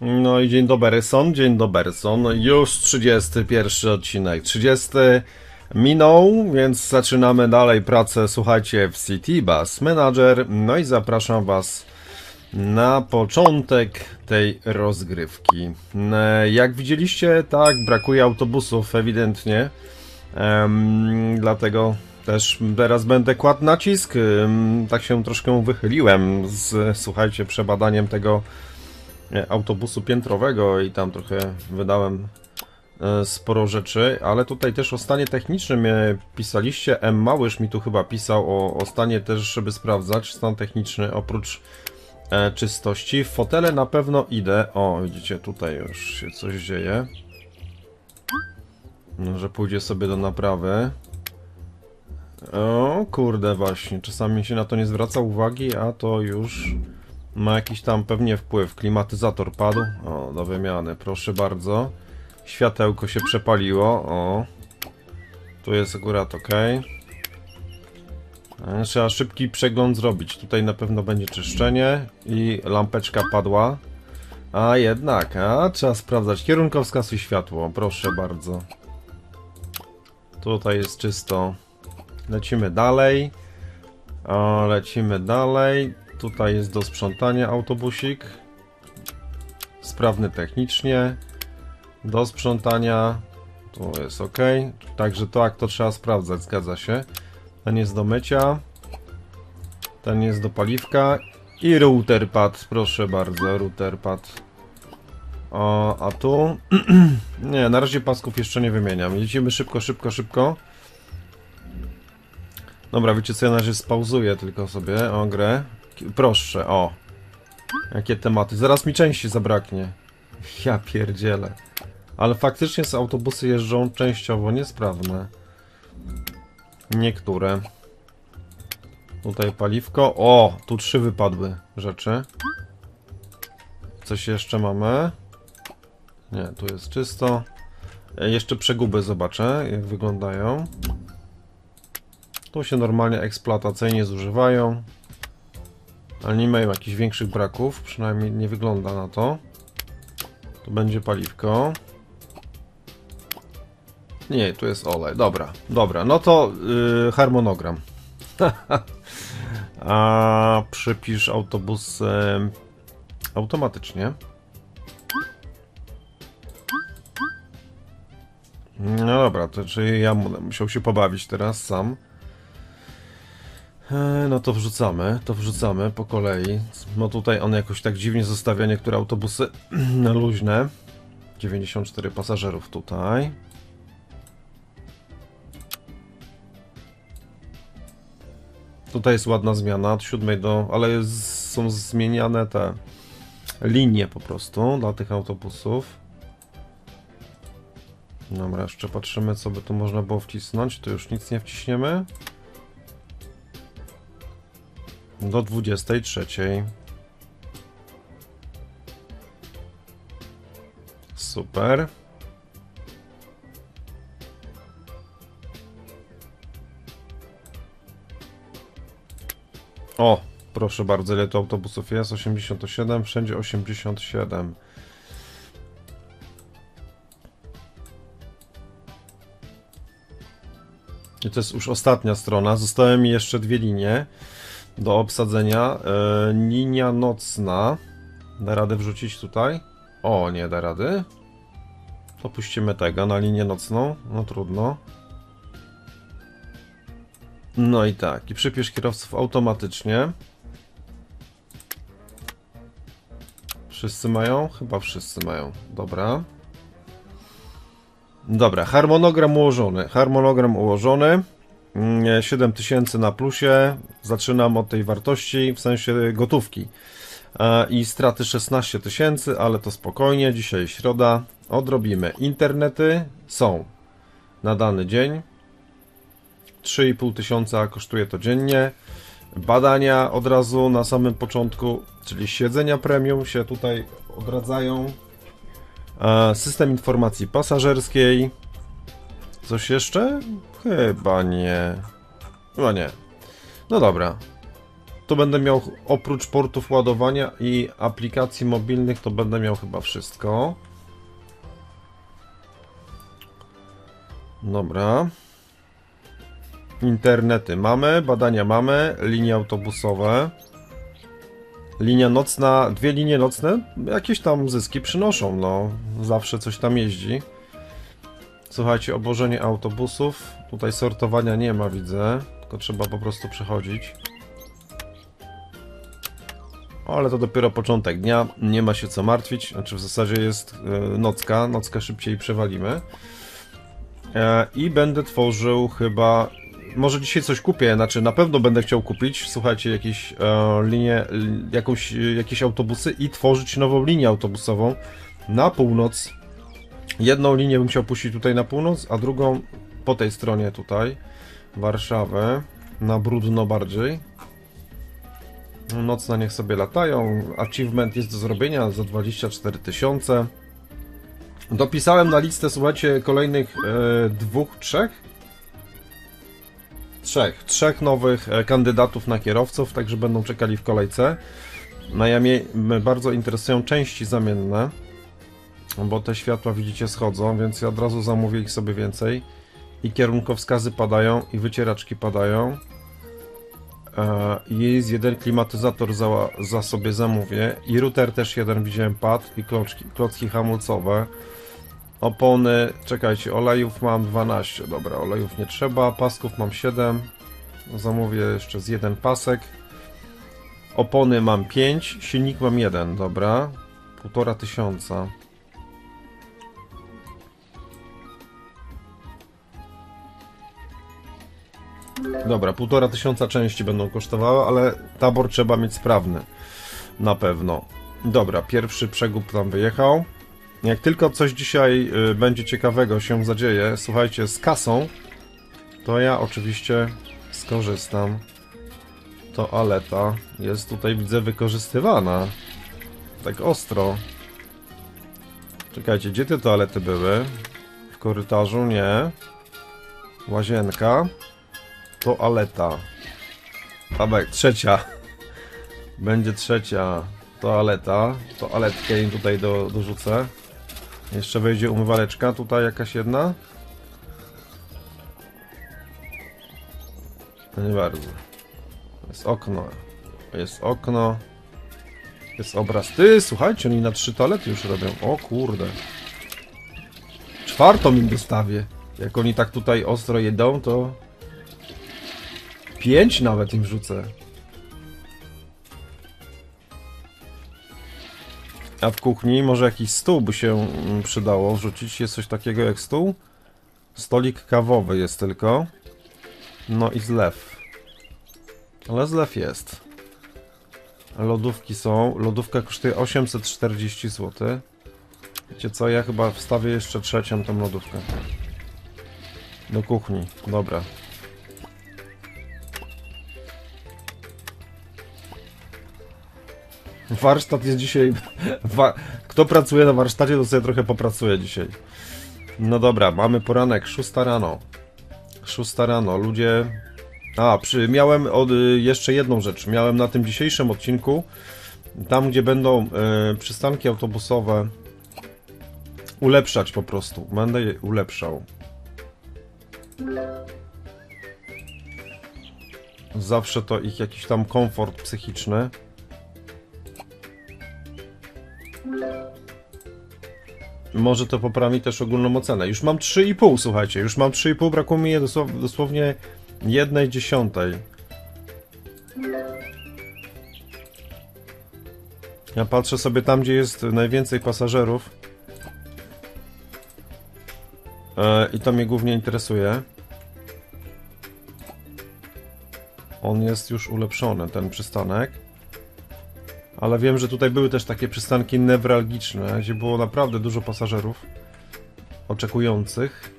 No i dzień dobry, dzień dobry, Już 31 odcinek. 30 minął, więc zaczynamy dalej pracę, słuchajcie, w City Bus Manager. No i zapraszam Was na początek tej rozgrywki. E, Jak widzieliście, tak, brakuje autobusów ewidentnie. Dlatego też teraz będę kładł nacisk. Tak się troszkę wychyliłem z, słuchajcie, przebadaniem tego autobusu piętrowego i tam trochę wydałem e, sporo rzeczy, ale tutaj też o stanie technicznym pisaliście. M. Małysz mi tu chyba pisał o, o stanie też, żeby sprawdzać stan techniczny oprócz e, czystości. W fotele na pewno idę. O, widzicie, tutaj już się coś dzieje. No, że pójdzie sobie do naprawy. O, kurde, właśnie. Czasami się na to nie zwraca uwagi, a to już ma jakiś tam pewnie wpływ. Klimatyzator padł. O, do wymiany, proszę bardzo. Światełko się przepaliło. O, tu jest akurat ok. E, Trzeba szybki przegląd zrobić. Tutaj na pewno będzie czyszczenie i lampeczka padła. A jednak, a trzeba sprawdzać. Kierunkowskaz i światło, proszę bardzo. Tutaj jest czysto. Lecimy dalej. O, lecimy dalej. Tutaj jest do sprzątania autobusik. Sprawny technicznie. Do sprzątania. Tu jest ok. Także tak, to trzeba sprawdzać, zgadza się. Ten jest do mycia. Ten jest do paliwka. I router pad, proszę bardzo, router pad. O, a tu? nie, na razie pasków jeszcze nie wymieniam. Jedziemy szybko, szybko, szybko. Dobra, wiecie co, ja na razie spauzuję tylko sobie o grę. Proszę, o. Jakie tematy. Zaraz mi części zabraknie. Ja pierdzielę. Ale faktycznie z autobusy jeżdżą częściowo niesprawne. Niektóre. Tutaj paliwko. O, tu trzy wypadły rzeczy. Coś jeszcze mamy? Nie, tu jest czysto. E, Jeszcze przeguby zobaczę, jak wyglądają. Tu się normalnie eksploatacyjnie zużywają. Ale nie mają jakichś większych braków, przynajmniej nie wygląda na to. Tu będzie paliwko. Nie, tu jest olej. Dobra, dobra. No to yy, harmonogram. A przypisz autobus em, automatycznie. No dobra, to czyli ja musiał się pobawić teraz sam. E, No to wrzucamy, to wrzucamy po kolei. No tutaj on jakoś tak dziwnie zostawia niektóre autobusy na luźne. 94 pasażerów tutaj. Tutaj jest ładna zmiana od 7 do. ale są zmieniane te linie po prostu dla tych autobusów. Dobra, jeszcze patrzymy, co by tu można było wcisnąć. Tu już nic nie wciśniemy. Do 23. Super. O, proszę bardzo, ile tu autobusów jest? 87, wszędzie 87. I to jest już ostatnia strona. Zostały mi jeszcze dwie linie do obsadzenia. E, linia nocna. Da radę wrzucić tutaj? O, nie da rady. To tego na linię nocną. No trudno. No i tak. I przypisz kierowców automatycznie. Wszyscy mają? Chyba wszyscy mają. Dobra. Dobra, harmonogram ułożony. Harmonogram ułożony. Mm, 7000 na plusie. Zaczynam od tej wartości, w sensie gotówki. E, I straty 16 tysięcy, ale to spokojnie. Dzisiaj środa. Odrobimy. Internety są na dany dzień. 3,5 tysiąca kosztuje to dziennie. Badania od razu na samym początku, czyli siedzenia premium się tutaj odradzają. E, System informacji pasażerskiej. Coś jeszcze? Chyba nie. Chyba nie. No dobra. to będę miał oprócz portów ładowania i aplikacji mobilnych, to będę miał chyba wszystko. Dobra. Internety mamy, badania mamy, linie autobusowe. Linia nocna, dwie linie nocne, jakieś tam zyski przynoszą, no. Zawsze coś tam jeździ. Słuchajcie, obłożenie autobusów. Tutaj sortowania nie ma, widzę. Tylko trzeba po prostu przechodzić. Ale to dopiero początek dnia, nie ma się co martwić. Znaczy w zasadzie jest e, nocka, nockę szybciej przewalimy. E, I będę tworzył chyba. Może dzisiaj coś kupię, znaczy na pewno będę chciał kupić, słuchajcie, jakieś e, linie, li- jakąś, jakieś autobusy i tworzyć nową linię autobusową na północ. Jedną linię bym chciał puścić tutaj na północ, a drugą po tej stronie tutaj, Warszawę, na brudno bardziej. Nocna niech sobie latają. Achievement jest do zrobienia za 24 tysiące. Dopisałem na listę, słuchajcie, kolejnych e, dwóch, trzech? Trzech. Trzech nowych e, kandydatów na kierowców, także będą czekali w kolejce. Mnie bardzo interesują części zamienne, bo te światła widzicie schodzą, więc ja od razu zamówię ich sobie więcej. I kierunkowskazy padają, i wycieraczki padają. E, i jest jeden klimatyzator za, za sobie zamówię. I router też jeden widziałem padł, i klocki, klocki hamulcowe. Opony, czekajcie, olejów mam 12, dobra, olejów nie trzeba, pasków mam 7, zamówię jeszcze z jeden pasek. Opony mam 5, silnik mam 1, dobra, półtora tysiąca. Dobra, półtora tysiąca części będą kosztowały, ale tabor trzeba mieć sprawny. Na pewno. Dobra, pierwszy przegub tam wyjechał. Jak tylko coś dzisiaj y, będzie ciekawego się zadzieje, słuchajcie, z kasą, to ja oczywiście skorzystam. Toaleta jest tutaj, widzę, wykorzystywana. Tak ostro. Czekajcie, gdzie te toalety były? W korytarzu? Nie. Łazienka. Toaleta. Tabek, trzecia. Będzie trzecia toaleta. Toaletkę im tutaj do, dorzucę. Jeszcze wejdzie umywaleczka, tutaj jakaś jedna. No nie bardzo. Jest okno. Jest okno. Jest obraz. Ty, słuchajcie, oni na trzy toalety już robią. O kurde. Czwartą im dostawię. Jak oni tak tutaj ostro jedą, to... Pięć nawet im rzucę. A w kuchni może jakiś stół by się mm, przydało wrzucić. Jest coś takiego jak stół? Stolik kawowy jest tylko. No i zlew. Ale zlew jest. Lodówki są. Lodówka kosztuje 840 zł. Wiecie co? Ja chyba wstawię jeszcze trzecią tą lodówkę. Do kuchni. Dobra. Warsztat jest dzisiaj. Wa... Kto pracuje na warsztacie, to sobie trochę popracuje dzisiaj. No dobra, mamy poranek, 6 rano. 6 rano, ludzie. A, przy... miałem od... jeszcze jedną rzecz. Miałem na tym dzisiejszym odcinku, tam gdzie będą e, przystanki autobusowe, ulepszać po prostu. Będę je ulepszał. Zawsze to ich jakiś tam komfort psychiczny. Może to poprawi też ogólną ocenę. Już mam 3,5, słuchajcie. Już mam 3,5, brakuje mi je dosław, dosłownie jednej dziesiątej. Ja patrzę sobie tam, gdzie jest najwięcej pasażerów. E, I to mnie głównie interesuje. On jest już ulepszony, ten przystanek. Ale wiem, że tutaj były też takie przystanki newralgiczne, gdzie było naprawdę dużo pasażerów oczekujących.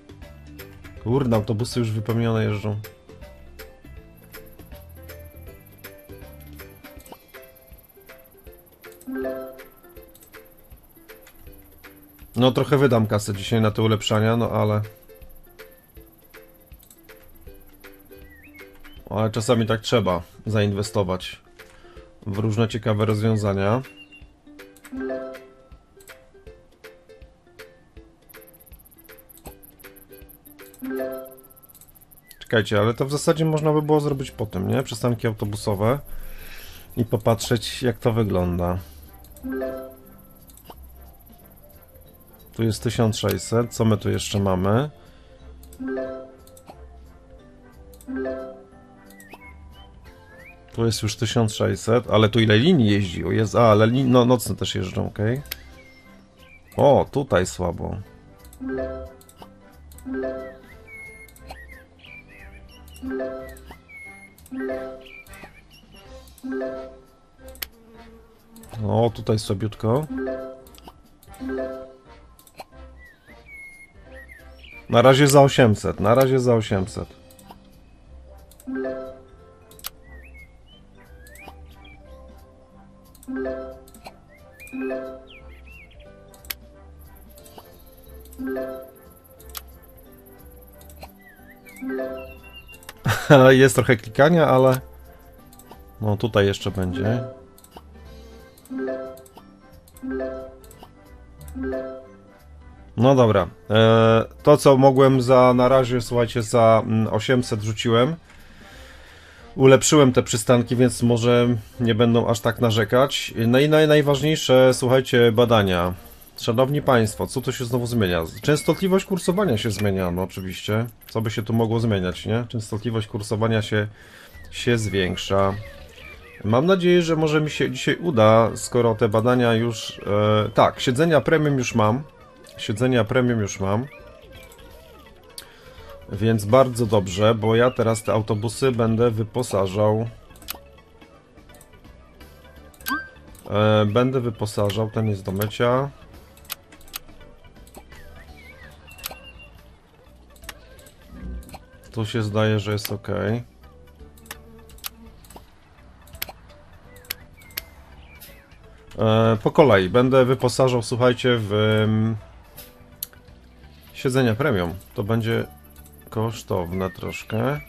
Kurde, autobusy już wypełnione jeżdżą. No trochę wydam kasę dzisiaj na te ulepszania, no ale... Ale czasami tak trzeba zainwestować. W różne ciekawe rozwiązania. Czekajcie, ale to w zasadzie można by było zrobić potem, nie? Przystanki autobusowe i popatrzeć jak to wygląda. Tu jest 1600, co my tu jeszcze mamy? Tu jest już 1600, ale tu ile linii jeździ? O jest, a, ale lin, no, nocne też jeżdżą, ok. O, tutaj słabo. O, tutaj słabiutko. Na razie za 800, na razie za 800. Jest trochę klikania, ale... No tutaj jeszcze będzie. No dobra. E, to co mogłem za na razie, słuchajcie, za mm, 800 rzuciłem. Ulepszyłem te przystanki, więc może nie będą aż tak narzekać. No i naj, najważniejsze, słuchajcie, badania. Szanowni Państwo, co tu się znowu zmienia? Częstotliwość kursowania się zmienia, no oczywiście. Co by się tu mogło zmieniać, nie? Częstotliwość kursowania się, się zwiększa. Mam nadzieję, że może mi się dzisiaj uda, skoro te badania już... E, tak, siedzenia premium już mam. Siedzenia premium już mam. Więc bardzo dobrze, bo ja teraz te autobusy będę wyposażał. E, będę wyposażał, ten jest do mycia. Tu się zdaje, że jest ok. E, po kolei będę wyposażał, słuchajcie, w em, siedzenia premium. To będzie kosztowne troszkę.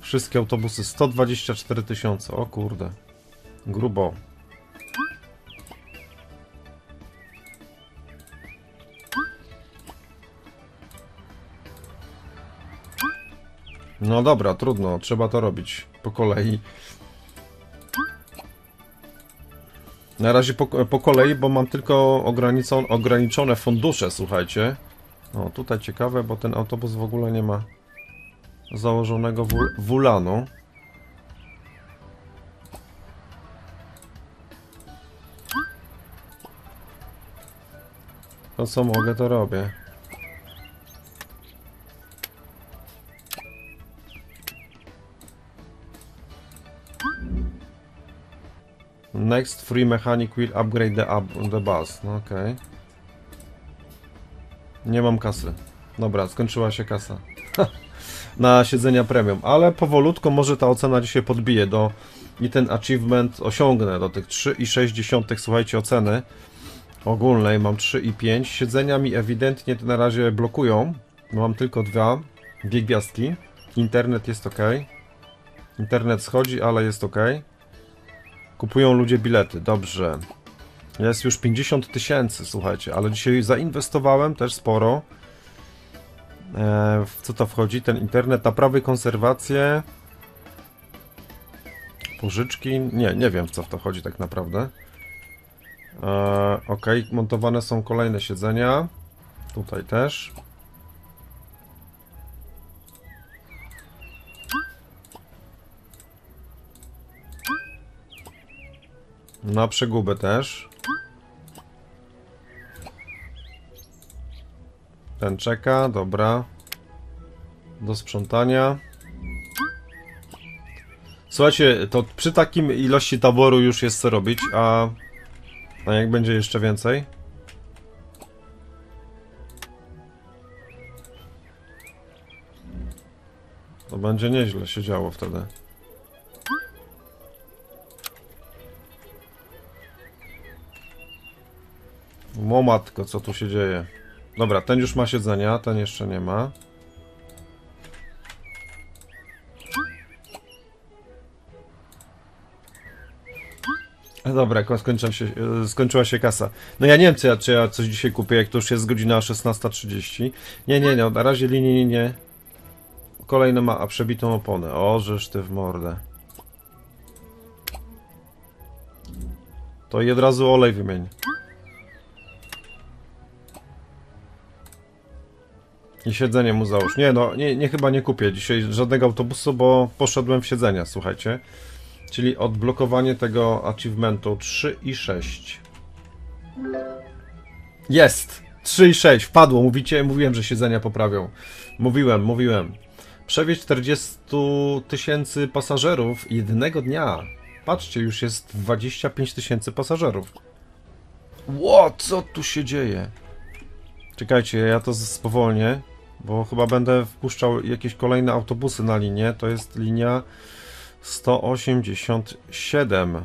Wszystkie autobusy 124 tysiące. O kurde. Grubo. No dobra, trudno, trzeba to robić po kolei. Na razie po, po kolei, bo mam tylko ograniczone, fundusze, słuchajcie. O, tutaj ciekawe, bo ten autobus w ogóle nie ma założonego wul wulanu. To co mogę, to robię. Next free mechanic will upgrade the, up, the bus. No okej. Nie mam kasy. Dobra, skończyła się kasa. Na siedzenia premium, ale powolutku może ta ocena dzisiaj podbije do i ten achievement osiągnę do tych 3,6 słuchajcie oceny ogólnej. Mam 3,5 siedzenia mi ewidentnie na razie blokują mam tylko dwa. Dwie gwiazdki. Internet jest ok. Internet schodzi, ale jest ok. Kupują ludzie bilety, dobrze jest już 50 tysięcy, słuchajcie, ale dzisiaj zainwestowałem też sporo. E, w co to wchodzi? Ten internet, naprawy, konserwacje, pożyczki. Nie, nie wiem w co w to chodzi tak naprawdę. E, ok, montowane są kolejne siedzenia. Tutaj też. Na przegubę też. Ten czeka, dobra. Do sprzątania. Słuchajcie, to przy takim ilości taboru już jest co robić, a... A jak będzie jeszcze więcej? To będzie nieźle się działo wtedy. O matko, co tu się dzieje? Dobra, ten już ma siedzenia, ten jeszcze nie ma. E, dobra, się, e, skończyła się kasa. No ja nie wiem, czy ja, czy ja coś dzisiaj kupię, jak to już jest godzina 16.30. Nie, nie, nie, na razie linii nie, nie. Kolejny ma a przebitą oponę. O, żeż ty w mordę. To i od razu olej wymień. I siedzenie mu załóż. Nie no, nie, nie chyba nie kupię dzisiaj żadnego autobusu, bo poszedłem w siedzenia, słuchajcie. Czyli odblokowanie tego achievementu 3 i 6. Jest! 3 i 6, wpadło, mówicie, mówiłem, że siedzenia poprawią. Mówiłem, mówiłem. Przewieźć 40 tysięcy pasażerów jednego dnia. Patrzcie, już jest 25 tysięcy pasażerów. Ło, co tu się dzieje? Czekajcie, ja to spowolnię, bo chyba będę wpuszczał jakieś kolejne autobusy na linię. To jest linia 187.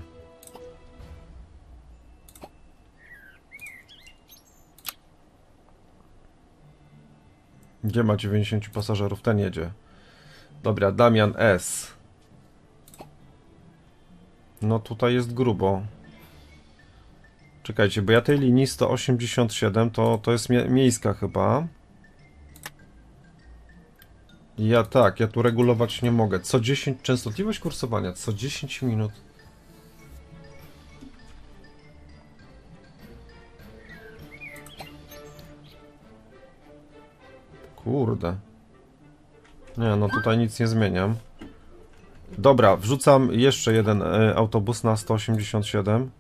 Gdzie ma 90 pasażerów? Ten jedzie. Dobra, Damian S. No tutaj jest grubo. Czekajcie, bo ja tej linii 187 to, to jest mie miejska chyba. Ja tak, ja tu regulować nie mogę. Co 10 częstotliwość kursowania, co 10 minut. Kurde. Nie, no tutaj nic nie zmieniam. Dobra, wrzucam jeszcze jeden e, autobus na 187.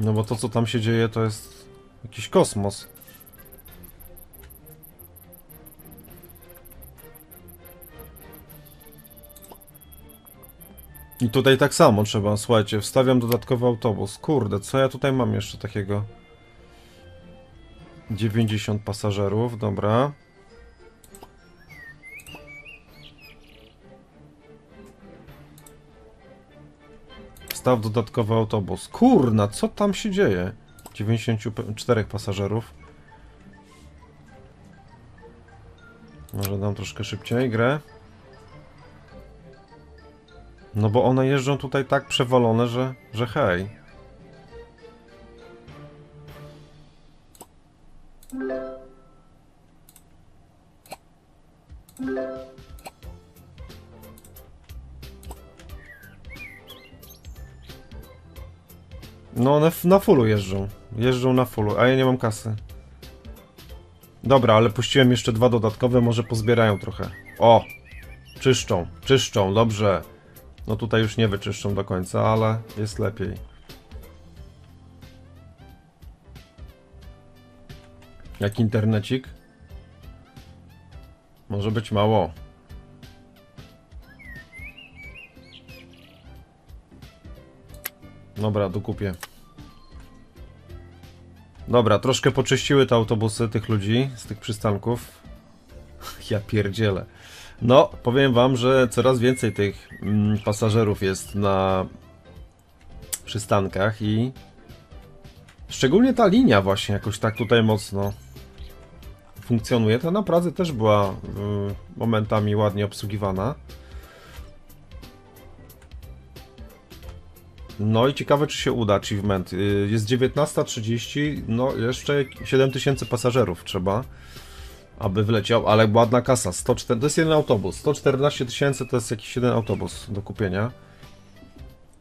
No bo to co tam się dzieje to jest jakiś kosmos. I tutaj tak samo trzeba, słuchajcie, wstawiam dodatkowy autobus. Kurde, co ja tutaj mam jeszcze takiego? 90 pasażerów, dobra. Wstaw dodatkowy autobus. Kurna, co tam się dzieje? 94 pasażerów. Może dam troszkę szybciej grę. No bo one jeżdżą tutaj tak przewalone, że, że hej. No one na fullu jeżdżą. Jeżdżą na fullu, a ja nie mam kasy. Dobra, ale puściłem jeszcze dwa dodatkowe, może pozbierają trochę. O! Czyszczą, czyszczą, dobrze. No tutaj już nie wyczyszczą do końca, ale jest lepiej. Jak internecik? Może być mało. Dobra, dokupię. Dobra, troszkę poczyściły te autobusy tych ludzi z tych przystanków. Ja pierdzielę. No, powiem wam, że coraz więcej tych mm, pasażerów jest na przystankach i szczególnie ta linia właśnie jakoś tak tutaj mocno funkcjonuje. Ta na Pradze też była y, momentami ładnie obsługiwana. No i ciekawe, czy się uda achievement. Y, Jest 19.30, no jeszcze 7000 pasażerów trzeba, aby wleciał, ale ładna kasa. 104, to jest jeden autobus. 114 tysięcy to jest jakiś jeden autobus do kupienia.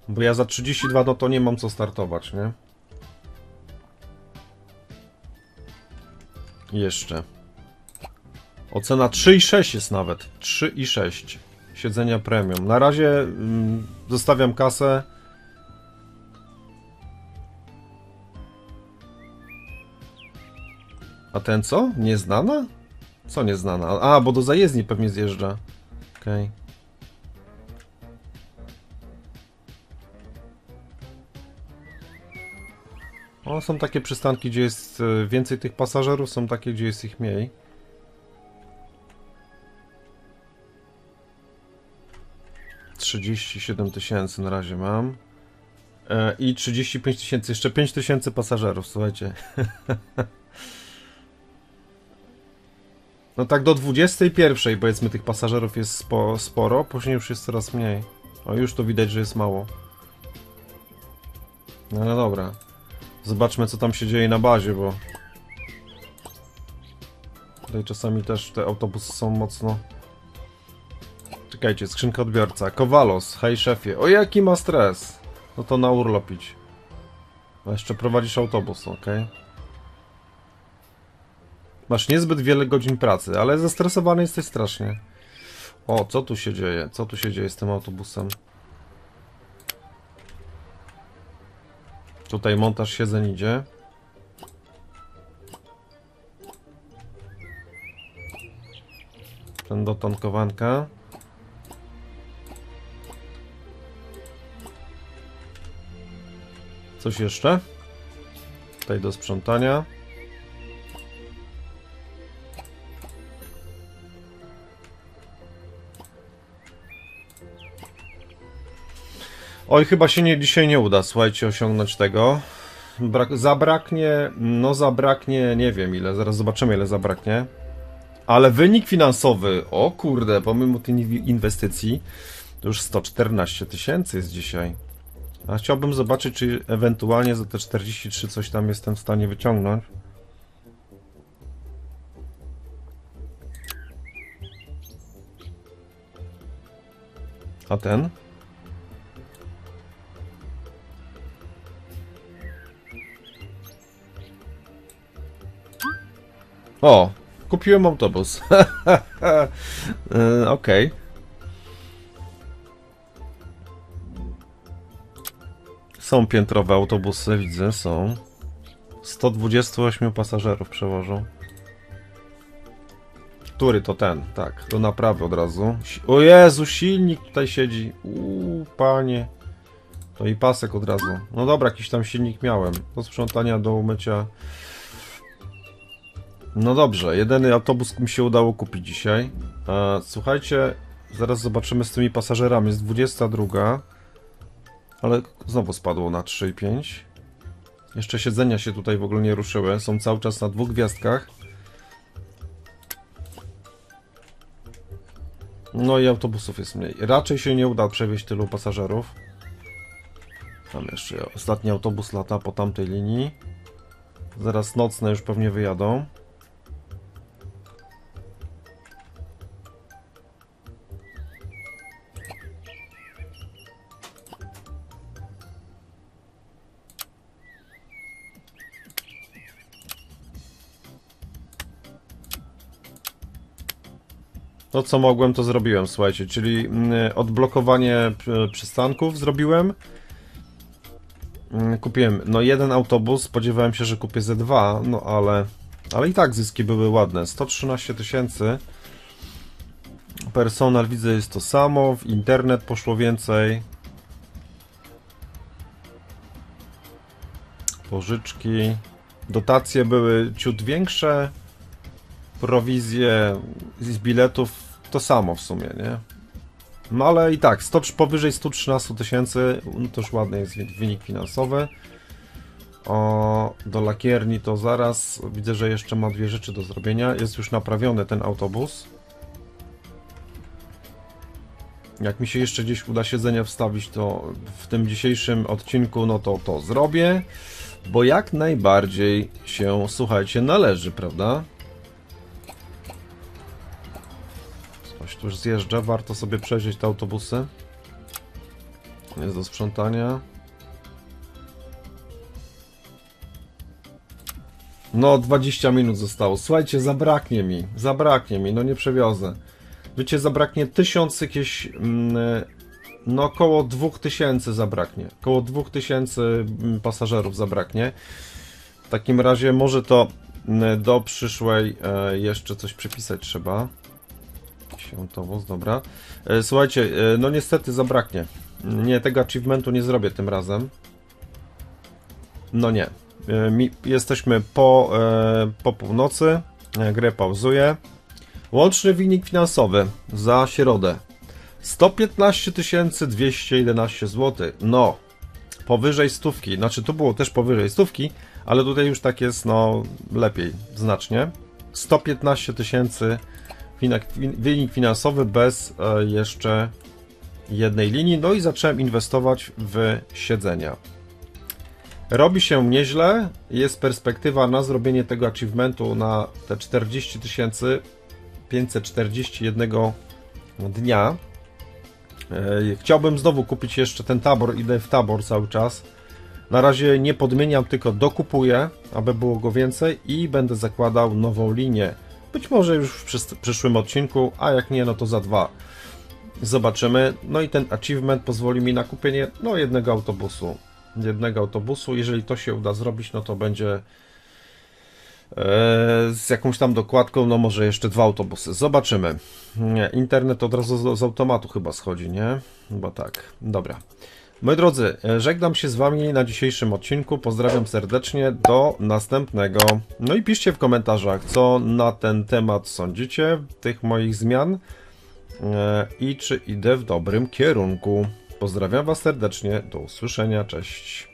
Bo ja za 32 no to nie mam co startować, nie? Jeszcze. Ocena 3,6 jest nawet. 3,6. Siedzenia premium. Na razie mm, zostawiam kasę. A ten co? Nieznana? Co nieznana? A, bo do zajezdni pewnie zjeżdża. Okej. O, są takie przystanki, gdzie jest e, więcej tych pasażerów, są takie, gdzie jest ich mniej. Trzydzieści siedem tysięcy na razie mam. E, I 35 tysięcy, jeszcze 5 tysięcy pasażerów, słuchajcie. No tak do 21 powiedzmy tych pasażerów jest spo, sporo, później już jest coraz mniej. O, już to widać, że jest mało. No, no dobra. Zobaczmy co tam się dzieje na bazie, bo... Tutaj czasami też te autobusy są mocno... Czekajcie, skrzynka odbiorca. Kowalos, hej szefie. O jaki ma stres? No to na urlop idź. A jeszcze prowadzisz autobus, ok? Masz niezbyt wiele godzin pracy, ale zestresowany jesteś strasznie. O, co tu się dzieje? Co tu się dzieje z tym autobusem? Tutaj montaż siedzeń idzie. Ten do tankowanka. Coś jeszcze? Tutaj do sprzątania. Oj, chyba się nie, dzisiaj nie uda, słuchajcie, osiągnąć tego. Brak, zabraknie, no zabraknie, nie wiem ile, zaraz zobaczymy ile zabraknie. Ale wynik finansowy, o kurde, pomimo tej inwestycji, to już 114 tysięcy jest dzisiaj. A chciałbym zobaczyć, czy ewentualnie za te 43 coś tam jestem w stanie wyciągnąć. A ten? O, kupiłem autobus. E, Okej. Są piętrowe autobusy, widzę, są. 128 pasażerów przewożą. Który to ten? Tak, do naprawy od razu. O Jezu, silnik tutaj siedzi. Uuu, panie. To i pasek od razu. No dobra, jakiś tam silnik miałem. Do sprzątania, do umycia. No dobrze, jedyny autobus mi się udało kupić dzisiaj. E, słuchajcie, zaraz zobaczymy z tymi pasażerami. Jest 22. Ale znowu spadło na 3,5. Jeszcze siedzenia się tutaj w ogóle nie ruszyły. Są cały czas na dwóch gwiazdkach. No i autobusów jest mniej. Raczej się nie uda przewieźć tylu pasażerów. Tam jeszcze ostatni autobus lata po tamtej linii. Zaraz nocne już pewnie wyjadą. To co mogłem, to zrobiłem, słuchajcie, czyli mm, odblokowanie e, przystanków zrobiłem. Mm, Kupiłem, no jeden autobus, spodziewałem się, że kupię ze dwa, no ale, ale i tak zyski były ładne. 113 tysięcy. Personal widzę jest to samo, w internet poszło więcej. Pożyczki. Dotacje były ciut większe prowizje z biletów to samo w sumie, nie? No ale i tak, 100, powyżej 113 tysięcy, no to już ładny jest wynik finansowy. O, do lakierni to zaraz, widzę, że jeszcze ma dwie rzeczy do zrobienia. Jest już naprawiony ten autobus. Jak mi się jeszcze gdzieś uda siedzenia wstawić, to w tym dzisiejszym odcinku, no to to zrobię. Bo jak najbardziej się, słuchajcie, należy, prawda? Już zjeżdża, warto sobie przejrzeć te autobusy. Jest do sprzątania. No, 20 minut zostało. Słuchajcie, zabraknie mi, zabraknie mi, no nie przewiozę. Wiecie, zabraknie tysiąc jakieś, mm, no około 2000 zabraknie. Około 2000 mm, pasażerów zabraknie. W takim razie może to mm, do przyszłej e, jeszcze coś przypisać trzeba. Autobus, dobra. E, Słuchajcie, e, no niestety zabraknie. Nie, tego achievementu nie zrobię tym razem. No nie. E, jesteśmy po, po północy. Grę pauzuję. Łączny wynik finansowy za środę. 115 211 zł. No, powyżej stówki. Znaczy, to było też powyżej stówki, ale tutaj już tak jest, no, lepiej, znacznie. 115 tysięcy wynik finansowy bez e, jeszcze jednej linii. No i zacząłem inwestować w siedzenia. Robi się nieźle. Jest perspektywa na zrobienie tego achievementu na te 40 541 dnia. E, Chciałbym znowu kupić jeszcze ten tabor, idę w tabor cały czas. Na razie nie podmieniam, tylko dokupuję, aby było go więcej i będę zakładał nową linię. Być może już w przys- przyszłym odcinku, a jak nie, no to za dwa. Zobaczymy. No i ten achievement pozwoli mi na kupienie no jednego autobusu. Jednego autobusu. Jeżeli to się uda zrobić, no to będzie e, z jakąś tam dokładką, no może jeszcze dwa autobusy. Zobaczymy. Nie, internet od razu z, z automatu chyba schodzi, nie? Chyba tak. Dobra. Moi drodzy, e, żegnam się z Wami na dzisiejszym odcinku. Pozdrawiam serdecznie. Do następnego. No i piszcie w komentarzach, co na ten temat sądzicie, tych moich zmian e, i czy idę w dobrym kierunku. Pozdrawiam Was serdecznie. Do usłyszenia. Cześć.